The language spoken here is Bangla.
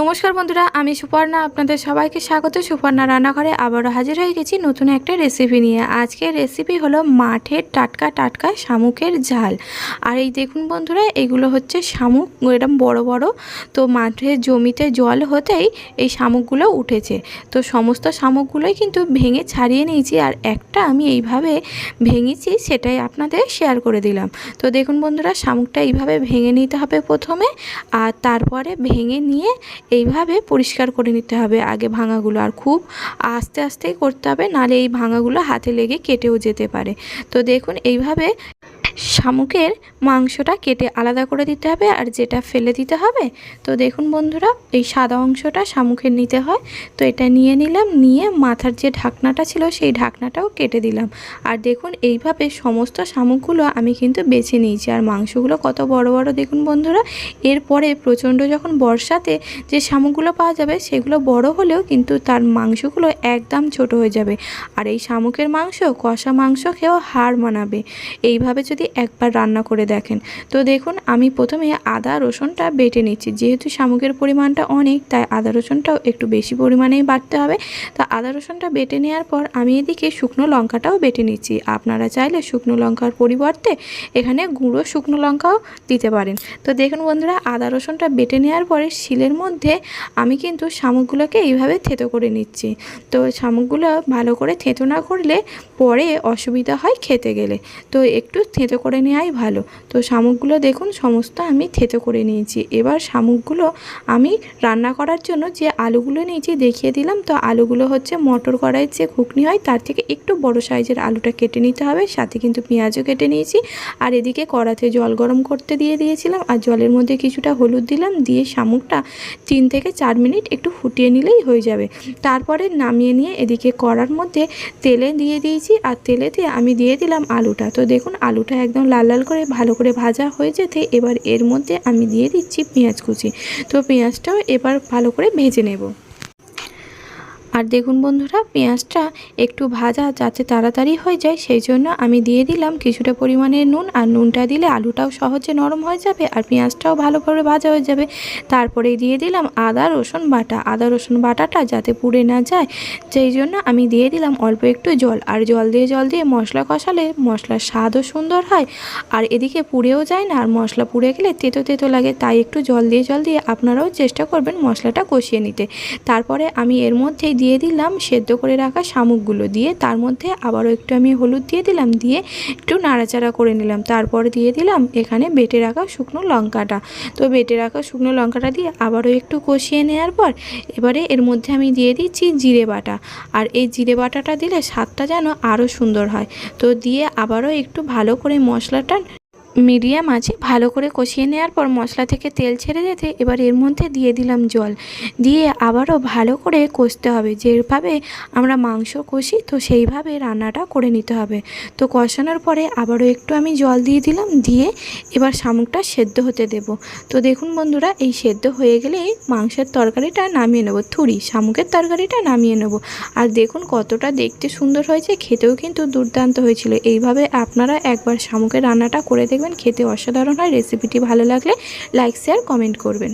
নমস্কার বন্ধুরা, আমি সুপর্ণা, আপনাদের সবাইকে স্বাগত। সুপর্ণা রান্নাঘরে আবারও হাজির হয়ে গেছি নতুন একটা রেসিপি নিয়ে। আজকের রেসিপি হলো মাঠের টাটকা টাটকা শামুকের ঝাল। আর এই দেখুন বন্ধুরা, এগুলো হচ্ছে শামুক এরকম বড় বড়। তো মাঠের জমিতে জল হতেই এই শামুকগুলো উঠেছে। তো সমস্ত শামুকগুলোই কিন্তু ভেঙে ছাড়িয়ে নিয়েছি আর একটা আমি এইভাবে ভেঙেছি, সেটাই আপনাদের শেয়ার করে দিলাম। তো দেখুন বন্ধুরা, শামুকটা এইভাবে ভেঙে নিতে হবে প্রথমে। আর তারপরে ভেঙে নিয়ে এইভাবে পরিষ্কার করে নিতে হবে। আগে ভাঙাগুলো আর খুব আস্তে আস্তেই করতে হবে নাহলে এই ভাঙাগুলো হাতে লেগে কেটেও যেতে পারে। তো দেখুন, এইভাবে শামুকের মাংসটা কেটে আলাদা করে দিতে হবে আর যেটা ফেলে দিতে হবে, তো দেখুন বন্ধুরা, এই সাদা অংশটা শামুকের নিতে হয়। তো এটা নিয়ে নিলাম, নিয়ে মাথার যে ঢাকনাটা ছিল সেই ঢাকনাটাও কেটে দিলাম। আর দেখুন, এইভাবে সমস্ত শামুকগুলো আমি কিন্তু বেছে নিয়েছি। আর মাংসগুলো কত বড় বড়, দেখুন বন্ধুরা, এরপরে প্রচণ্ড যখন বর্ষাতে যে শামুকগুলো পাওয়া যাবে, সেগুলো বড় হলেও কিন্তু তার মাংসগুলো একদম ছোট হয়ে যাবে। আর এই শামুকের মাংস, কষা মাংস খেয়েও হার মানাবে। এইভাবে যদি একবার রান্না করে দেখেন। তো দেখুন, আমি প্রথমে আদা রসুনটা বেটে নিচ্ছি। যেহেতু শামুকের পরিমাণটা অনেক, তাই আদা রসুনটাও একটু বেশি পরিমাণেই বাটতে হবে। তো আদা রসুনটা বেটে নেওয়ার পর আমি এদিকে শুকনো লঙ্কাটাও বেটে নিচ্ছি। আপনারা চাইলে শুকনো লঙ্কার পরিবর্তে এখানে গুঁড়ো শুকনো লঙ্কাও দিতে পারেন। তো দেখুন বন্ধুরা, আদা রসুনটা বেটে নেওয়ার পরে শিলের মধ্যে আমি কিন্তু শামুকগুলোকে এইভাবে থেতো করে নিচ্ছি। তো শামুকগুলো ভালো করে থেতো না করলে পরে অসুবিধা হয় খেতে গেলে। তো একটু থেতো করে নেওয়াই ভালো। তো শামুকগুলো দেখুন, সমস্ত আমি থেতো করে নিয়েছি। এবার শামুকগুলো আমি রান্না করার জন্য যে আলুগুলো নিয়েছি দেখিয়ে দিলাম। তো আলুগুলো হচ্ছে মটর কড়াইয়ের যে ঘুগনি হয়, তার থেকে একটু বড় সাইজের আলুটা কেটে নিতে হবে। সাথে কিন্তু পেঁয়াজও কেটে নিয়েছি। আর এদিকে কড়াতে জল গরম করতে দিয়ে দিয়েছিলাম। আর জলের মধ্যে কিছুটা হলুদ দিলাম। দিয়ে শামুকটা তিন থেকে চার মিনিট একটু ফুটিয়ে নিলেই হয়ে যাবে। তারপরে নামিয়ে নিয়ে এদিকে কড়ার মধ্যে তেলে দিয়ে দিয়েছি। আর তেলেতে আমি দিয়ে দিলাম আলুটা। তো দেখুন, আলুটা একদম লাল লাল করে ভালো করে ভাজা হয়ে যেতে এবার এর মধ্যে আমি দিয়ে দিচ্ছি পেঁয়াজ কুচি। তো পেঁয়াজটাও এবার ভালো করে ভেজে নেব। আর দেখুন বন্ধুরা, পেঁয়াজটা একটু ভাজা যাতে তাড়াতাড়ি হয়ে যায়, সেই জন্য আমি দিয়ে দিলাম কিছুটা পরিমাণে নুন, আর নুনটা দিলে আলুটাও সহজে নরম হয়ে যাবে আর পেঁয়াজটাও ভালোভাবে ভাজা হয়ে যাবে। তারপরে দিয়ে দিলাম আদা, রসুন বাটা। আদা, রসুন বাটাটা যাতে পুড়ে না যায়, সেই জন্য আমি দিয়ে দিলাম অল্প একটু জল। আর জল দিয়ে জল দিয়ে মশলা কষালে মশলার স্বাদও সুন্দর হয় আর এদিকে পুড়েও যায় না, আর মশলা পুড়ে গেলে তেতো তেতো লাগে, তাই একটু জল দিয়ে জল দিয়ে আপনারাও চেষ্টা করবেন মশলাটা কষিয়ে নিতে। তারপরে আমি এর মধ্যেই দিয়ে দিলাম, সেদ্ধ করে রাখা শামুকগুলো দিয়ে। তার মধ্যে আবারও একটু আমি হলুদ দিয়ে দিলাম, দিয়ে একটু নাড়াচাড়া করে নিলাম। তারপরে দিয়ে দিলাম এখানে বেটে রাখা শুকনো লঙ্কাটা। তো বেটে রাখা শুকনো লঙ্কাটা দিয়ে আবারও একটু কষিয়ে নেওয়ার পর এবারে এর মধ্যে আমি দিয়ে দিচ্ছি জিরে বাটা। আর এই জিরে বাটাটা দিলে স্বাদটা যেন আরও সুন্দর হয়। তো দিয়ে আবারও একটু ভালো করে মশলাটা মিডিয়াম আছে, ভালো করে কষিয়ে নেওয়ার পর মশলা থেকে তেল ছেড়ে যেতে এবার এর মধ্যে দিয়ে দিলাম জল। দিয়ে আবারও ভালো করে কষতে হবে। যেভাবে আমরা মাংস কষি, তো সেইভাবে রান্নাটা করে নিতে হবে। তো কষানোর পরে আবারও একটু আমি জল দিয়ে দিলাম, দিয়ে এবার শামুকটা সেদ্ধ হতে দেব। তো দেখুন বন্ধুরা, এই সেদ্ধ হয়ে গেলেই মাংসের তরকারিটা নামিয়ে নেব, থুরি, শামুকের তরকারিটা নামিয়ে নেব। আর দেখুন কতটা দেখতে সুন্দর হয়েছে, খেতেও কিন্তু দুর্দান্ত হয়েছিল। এইভাবে আপনারা একবার শামুকের রান্নাটা করে দেখবেন খেতে অসাধারণ হয়। রেসিপিটি ভালো লাগলে লাইক শেয়ার কমেন্ট করবেন।